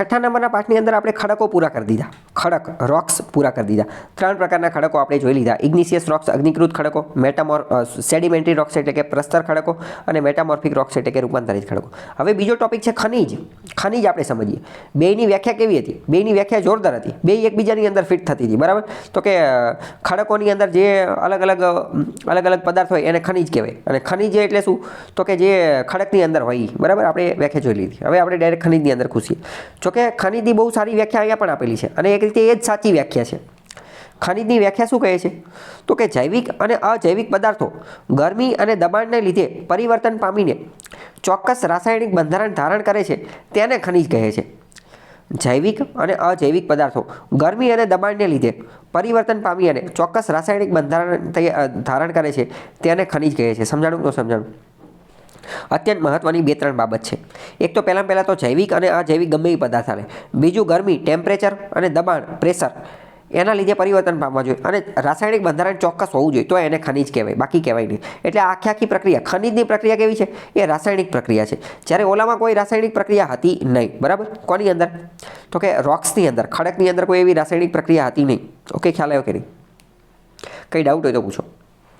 છઠ્ઠા નંબરના પાઠની અંદર આપણે ખડકો પૂરા કરી દીધા. ખડક રોક્સ પૂરા કરી દીધા. ત્રણ પ્રકારના ખડકો આપણે જોઈ લીધા. ઇગ્નિશિયસ રોક્સ અગ્નિકૃત ખડકો મેટામોર સેડિમેન્ટરી રોક્સ એટલે કે પ્રસ્તર ખડકો અને મેટામોર્ફિક રોક્સ એટલે કે રૂપાંતરિત ખડકો. હવે બીજો ટોપિક છે ખનિજ. ખનિજ આપણે સમજીએ. બેની વ્યાખ્યા કેવી હતી? બેની વ્યાખ્યા જોરદાર હતી. બે એકબીજાની અંદર ફિટ થતી હતી. બરાબર? તો કે ખડકોની અંદર જે અલગ અલગ અલગ અલગ પદાર્થ હોય એને ખનિજ કહેવાય. અને ખનિજ એટલે શું? તો કે જે ખડકની અંદર હોય બરાબર? આપણે વ્યાખ્યા જોઈ લીધી. હવે આપણે ડાયરેક્ટ ખનિજની અંદર ખુશીએ જોકે ખનિજની બહુ સારી વ્યાખ્યા અહીંયા પણ આપેલી છે. અને એક રીતે એ જ સાચી વ્યાખ્યા છે. ખનિજની વ્યાખ્યા શું કહે છે? તો કે જૈવિક અને અજૈવિક પદાર્થો ગરમી અને દબાણને લીધે પરિવર્તન પામીને ચોક્કસ રાસાયણિક બંધારણ ધારણ કરે છે તેને ખનિજ કહે છે. જૈવિક અને અજૈવિક પદાર્થો ગરમી અને દબાણને લીધે પરિવર્તન પામી અને ચોક્કસ રાસાયણિક બંધારણ ધારણ કરે છે તેને ખનિજ કહે છે. સમજાણું તો સમજાણું? અત્યંત મહત્ત્વની બે ત્રણ બાબત છે. એક તો પહેલાં પહેલાં તો જૈવિક અને અજૈવિક ગમે પદાર્થ આવે. બીજું ગરમી ટેમ્પરેચર અને દબાણ પ્રેશર એના લીધે પરિવર્તન પામવા જોઈએ અને રાસાયણિક બંધારણ ચોક્કસ હોવું જોઈએ, તો એને ખનિજ કહેવાય, બાકી કહેવાય નહીં. એટલે આખી આખી પ્રક્રિયા, ખનિજની પ્રક્રિયા કેવી છે? એ રાસાયણિક પ્રક્રિયા છે. જ્યારે ઓલામાં કોઈ રાસાયણિક પ્રક્રિયા હતી નહીં, બરાબર? કોની અંદર? તો કે રોક્સની અંદર, ખડકની અંદર કોઈ એવી રાસાયણિક પ્રક્રિયા હતી નહીં. ઓકે ખ્યાલ આવ્યો કે નહીં? કંઈ ડાઉટ હોય તો પૂછો.